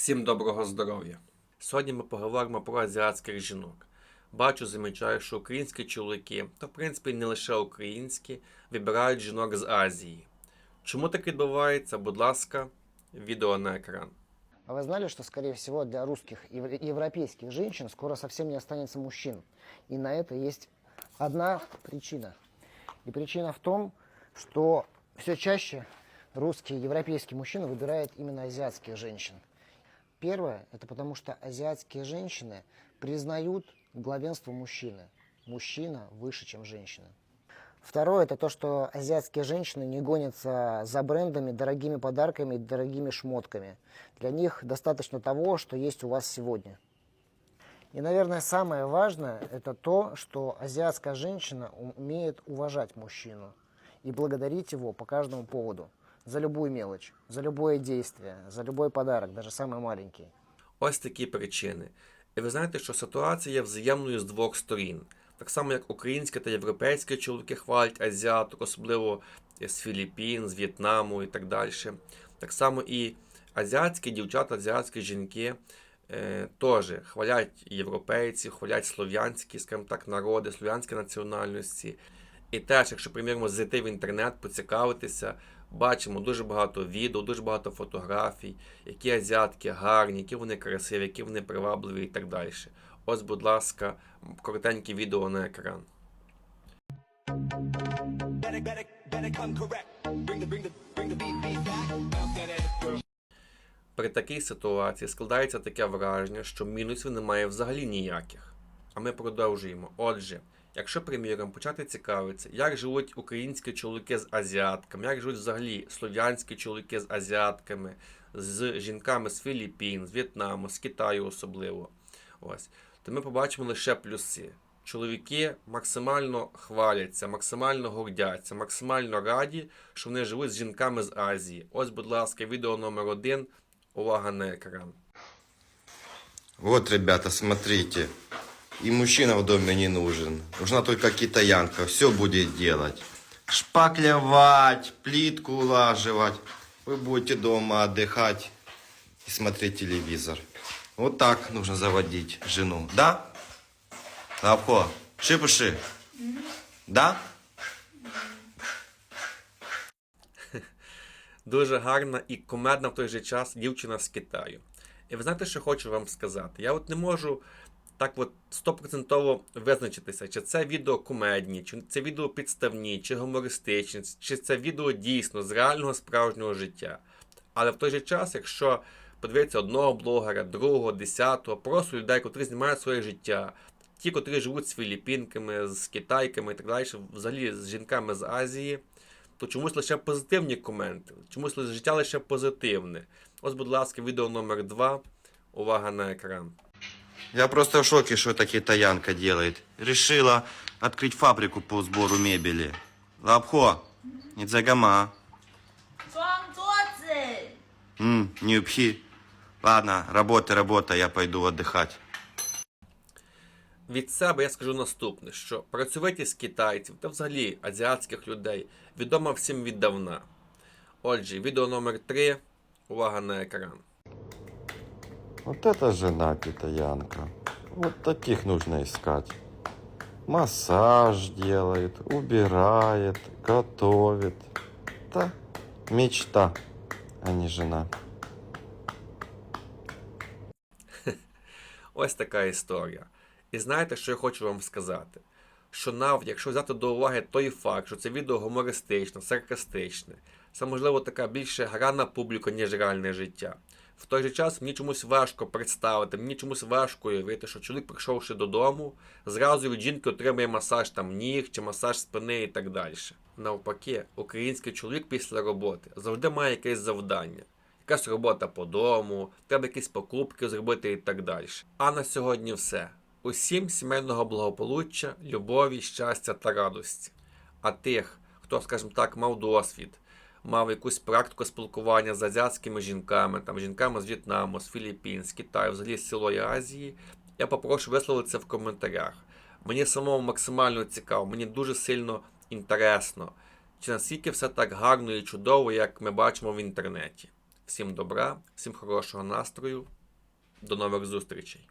Всім доброго здоров'я! Сьогодні ми поговоримо про азіатських жінок. Бачу, замічаю, що українські чоловіки, та в принципі не лише українські, вибирають жінок з Азії. Чому так відбувається? Будь ласка, відео на екран. А вы знали, что, скорее всего, для русских и евро- европейских женщин скоро совсем не останется мужчин? И на это есть одна причина. И причина в том, что все чаще русские и европейские мужчины выбирают именно азиатских женщин. Первое, это потому что азиатские женщины признают главенство мужчины. Мужчина выше, чем женщина. Второе, это то, что азиатские женщины не гонятся за брендами, дорогими подарками, дорогими шмотками. Для них достаточно того, что есть у вас сегодня. И, наверное, самое важное, это то, что азиатская женщина умеет уважать мужчину и благодарить его по каждому поводу. За любую мелочь, за любое действие, за любой подарок, даже самый маленький. Ось такі причини. І ви знаєте, що ситуація є взаємною з двох сторін. Так само, як українські та європейські чоловіки хвалять азіаток, особливо з Філіппін, з В'єтнаму і так далі. Так само і азіатські дівчата, азіатські жінки е, теж хвалять європейців, хвалять слов'янські, скажімо так, народи, слов'янські національності. І теж, якщо примірно зайти в інтернет, поцікавитися, бачимо дуже багато відео, дуже багато фотографій, які азіатки гарні, які вони красиві, які вони привабливі і так далі. Ось, будь ласка, коротеньке відео на екран. При такій ситуації складається таке враження, що мінусів немає взагалі ніяких. А ми продовжуємо. Отже, якщо, приміром, почати цікавитися, як живуть українські чоловіки з азіатками, як живуть взагалі слов'янські чоловіки з азіатками, з жінками з Філіппін, з В'єтнаму, з Китаю особливо, ось, то ми побачимо лише плюси. Чоловіки максимально хваляться, максимально гордяться, максимально раді, що вони живуть з жінками з Азії. Ось, будь ласка, відео номер один. Увага на екран. Вот, ребята, смотрите. И мужчина в доме не нужен. Нужна только китаянка. Все будет делать. Шпаклевать, плитку улаживать. Вы будете дома отдыхать и смотреть телевизор. Вот так нужно заводить жену. Да? Лапко, шипуши. Да? Дуже гарна і комедна в той же час дівчина з Китаю. І ви знаєте, що хочу вам сказати? Я от не можу так от стопроцентово визначитися, чи це відео комедні, чи це відео підставні, чи гумористичні, чи це відео дійсно з реального справжнього життя. Але в той же час, якщо подивитися одного блогера, другого, десятого, просто людей, котрі знімають своє життя, ті, котрі живуть з філіппінками, з китайками і так далі, взагалі з жінками з Азії, то чомусь лише позитивні коменти, чомусь життя лише позитивне. Ось, будь ласка, відео номер 2. Увага на екран. Я просто в шоке, что так итальянка делает. Решила открыть фабрику по сбору мебели. Лапхо, не загама. М, не упхи. Ладно, работа, работа, я пойду отдыхать. Від себе я скажу наступне: що працьовитість китайців та взагалі азіатських людей відома всім віддавна. Отже, відео номер 3 Увага на екран. Вот это жена китаянка. Вот таких нужно искать. Массаж делает, убирает, готовит. Да, мечта, а не жена. Ось така історія. І знаєте, що я хочу вам сказати? Що навіть якщо взяти до уваги той факт, що це відео гумористичне, саркастичне, це можливо така більше гра на публіку, ніж реальне життя. В той же час мені чомусь важко представити, мені чомусь важко уявити, що чоловік, прийшовши додому, зразу від жінки отримує масаж там ніг чи масаж спини і так далі. Навпаки, український чоловік після роботи завжди має якесь завдання. Якась робота по дому, треба якісь покупки зробити і так далі. А на сьогодні все. Усім сімейного благополуччя, любові, щастя та радості. А тих, хто, скажімо так, мав досвід, мав якусь практику спілкування з азіатськими жінками, там, жінками з В'єтнаму, з Філіппін, з Китаю, взагалі з цілої Азії, я попрошу висловити це в коментарях. Мені самому максимально цікаво, мені дуже сильно інтересно, чи наскільки все так гарно і чудово, як ми бачимо в інтернеті. всім добра, всім хорошого настрою. До нових зустрічей!